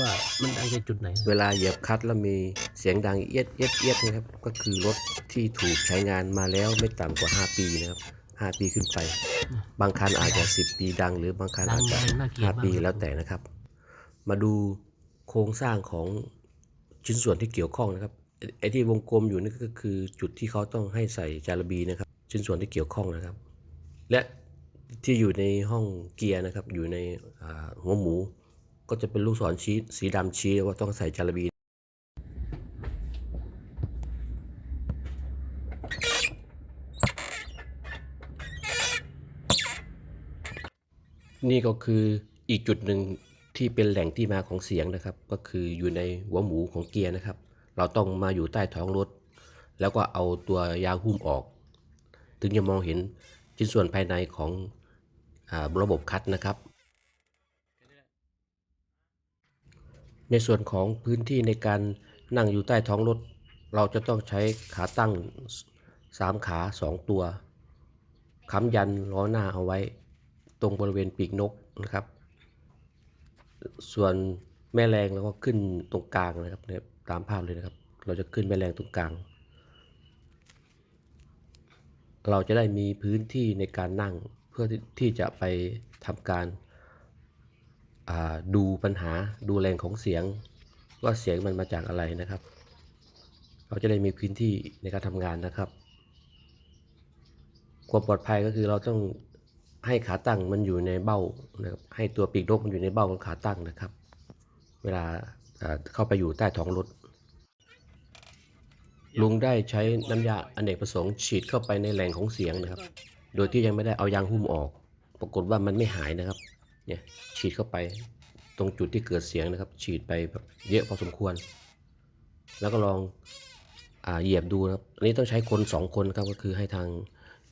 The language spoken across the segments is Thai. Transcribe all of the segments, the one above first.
ว่ามันดังจากจุดไหน เวลาเหยียบคลัตช์แล้วมีเสียงดังเอียดเอียดเอียดนะครับ ก็คือรถที่ถูกใช้งานมาแล้วไม่ต่ำกว่า 5 ปีนะครับ5ปีขึ้นไป บางคันอาจจะ10ปีดัง หรือบางคันอาจจะดังน่าเกลียดมาก5ปีแล้วแต่นะครับ มาดูโครงสร้างของชิ้นส่วนที่เกี่ยวข้องนะครับไอ้ไอ้ที่วงกลมอยู่นี่ก็คือจุดที่เขาต้องให้ใส่จารบีนะครับ ชิ้นส่วนที่เกี่ยวข้องนะครับ และที่อยู่ในห้องเกียร์นะครับ อยู่ในอ่าหัวหมู ก็จะเป็นลูกศรชี้สีดำชี้ว่าต้องใส่จารบีนี่ก็คืออีกจุดหนึ่งที่เป็นแหล่งที่มาของเสียงนะครับ ก็คืออยู่ในหัวหมูของเกียร์นะครับ เราต้องมาอยู่ใต้ท้องรถ แล้วก็เอาตัวยางหุ้มออก ถึงจะมองเห็นชิ้นส่วนภายในของอระบบคัดนะครับ ในส่วนของพื้นที่ในการนั่งอยู่ใต้ท้องรถ เราจะต้องใช้ขาตั้ง 3 ขา 2 ตัวค้ำยันล้อหน้าเอาไว้ ตรงบริเวณปีกนกนะครับ ส่วนแม่แรงเราก็ขึ้นตรงกลางนะครับเนี่ยตามภาพเลยนะครับ เราจะขึ้นแม่แรงตรงกลาง เราจะได้มีพื้นที่ในการนั่งเพื่อที่จะไปทำการ ดูปัญหาดูแรงของเสียง ว่าเสียงมันมาจากอะไรนะครับ เราจะได้มีพื้นที่ในการทำงานนะครับความปลอดภัยก็คือเราต้องให้ขาตั้งมันอยู่ในเบ้านะครับให้ตัวปีกนกมันอยู่ในเบ้าของขาตั้งนะครับ เวลาอ่าเข้าไปอยู่ใต้ท้องรถลุงได้ใช้น้ำยาอเนกประสงค์ฉีดเข้าไปในแหล่งของเสียงนะครับ โดยที่ยังไม่ได้เอายางหุ้มออก ปรากฏว่ามันไม่หายนะครับ เนี่ยฉีดเข้าไปตรงจุดที่เกิดเสียงนะครับ ฉีดไปแบบเยอะพอสมควร แล้วก็ลองอ่าเหยียบดูนะครับอันนี้ต้องใช้คนสองคนครับก็คือให้ทาง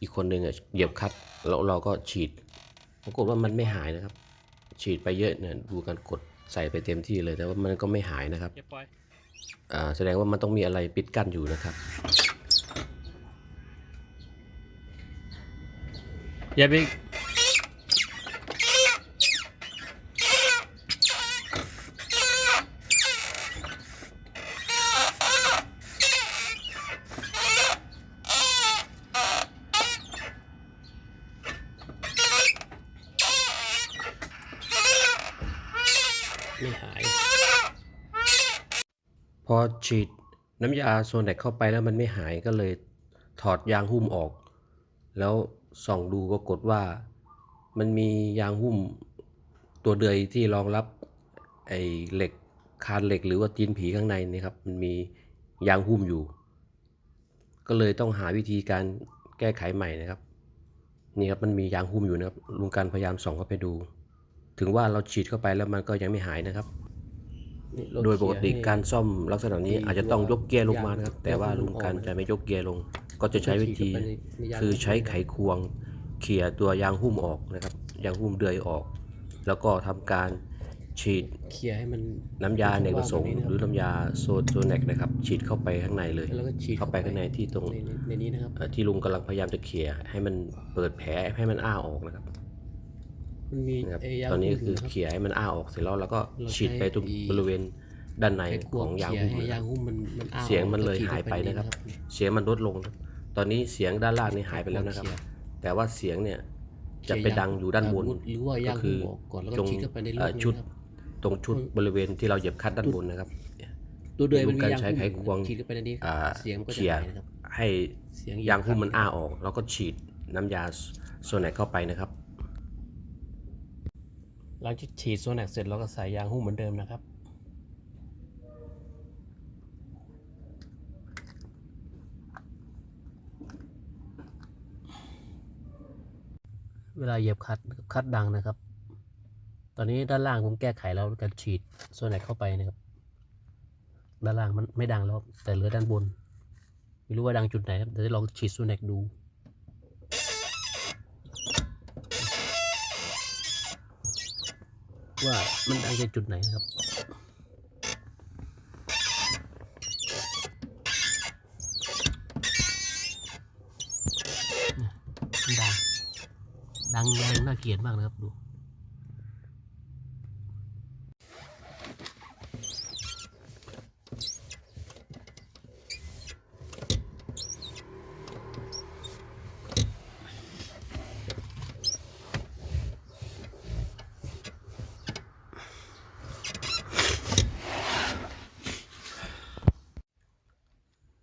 อีกคนหนึ่งอะเหยียบคัดแล้วเราก็ฉีดปรากฏว่ามันไม่หายนะครับ ฉีดไปเยอะเนี่ยดูการกดใส่ไปเต็มที่เลยแต่ว่ามันก็ไม่หายนะครับอย่าปล่อยอ่าแสดงว่ามันต้องมีอะไรปิดกั้นอยู่นะครับ อย่าไป ไม่หาย พอฉีดน้ำยาโซนแดกเข้าไปแล้วมันไม่หายก็เลยถอดยางหุ้มออก แล้วส่องดูปรากฏว่ามันมียางหุ้มตัวเดือยที่รองรับไอ้เหล็กคานเหล็กหรือว่าตีนผีข้างในนี่ครับ มันมียางหุ้มอยู่ ก็เลยต้องหาวิธีการแก้ไขใหม่นะครับ นี่ครับมันมียางหุ้มอยู่นะครับลุงการพยายามส่องเข้าไปดู ถึงว่าเราฉีดเข้าไปแล้วมันก็ยังไม่หายนะครับ โดยปกติการซ่อมลักษณะนี้อาจจะต้องยกเกียร์ลงมานะครับ แต่ว่าลุงการจะไม่ยกเกียร์ลง ก็จะใช้วิธี คือใช้ไขควงเขี่ยตัวยางหุ้มออกนะครับ ยางหุ้มเดือยออก แล้วก็ทำการฉีดเคลียร์ให้มันน้ำยาเนกประสงค์หรือน้ำยาโซโซแนกนะครับ ฉีดเข้าไปข้างในเลยแล้วก็ฉีดเข้าไปข้างในที่ตรงในในในนี้นะครับเอ่อที่ลุงกำลังพยายามจะเขี่ยให้มันเปิดแผลให้มันอ้าออกนะครับ มันมีนะครับไอ้ยางตอนนี้หุ้มคือรับเขี่ยให้มันอ้าออกเสร็จแล้วแล้วก็เราใช้ฉีดไปตรงไอ้บริเวณด้านในไอ้ของยางเคลีหุ้มให้นะคยารับงหุ้มมันมันอ้าเสียงมันเลยก็ฉีดหายไปข้นะครับใเสียงมันลดลงครับตอนนี้เสียงด้านล่างนี่หายไปแล้วนะครับเคลียร์แต่ว่าเสียงเนี่ยจะไปดังอยู่ด้านบนหรือว่ายางก็คืหุ้อมออกก่อนแล้วตก็รงฉีดเข้าไปในรูเอ่อนี้ชุดนะครับตรงชุดบริเวณที่เราเหยียบคัดด้านบนนะครับตัวเดือยมันมีดูการยางใช้หุ้มไขควงฉีดเข้าไปในนี้อ่าเสียงมันก็จะเขี่ยหายนะครับให้เสียงยางหุ้มมันอ้าออก แล้วก็ฉีดน้ำยาโซแนกเข้าไปนะครับ หลังจากฉีดโซแนกเสร็จเราก็ใส่ยางหุ้มเหมือนเดิมนะครับ เวลาเหยียบคัดคัดดังนะครับ ตอนนี้ด้านล่างผมแก้ไขแล้วการฉีดโซนแนกเข้าไปนะครับด้านล่างมันไม่ดังแล้วแต่เหลือด้านบน ไม่รู้ว่าดังจุดไหนครับเดี๋ยวจะลองฉีดโซนแนกดู ว่ามันดังจากจุดไหนนะครับ ดัง ดังแรงน่าเกลียดมากนะครับดู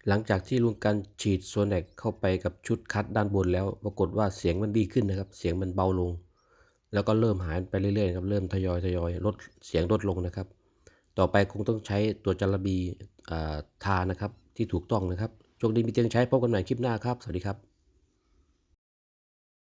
หลังจากที่ลุงกันฉีดโซนแดกเข้าไปกับชุดคัดด้านบนแล้ว ปรากฏว่าเสียงมันดีขึ้นนะครับ เสียงมันเบาลง แล้วก็เริ่มหายไปเรื่อยๆครับ เริ่มทยอยทยอยลดเสียงลดลงนะครับ ต่อไปคงต้องใช้ตัวจารบีอ่าทานะครับที่ถูกต้องนะครับโชคดีมีเตียงใช้พบกันใหม่คลิปหน้าครับ สวัสดีครับ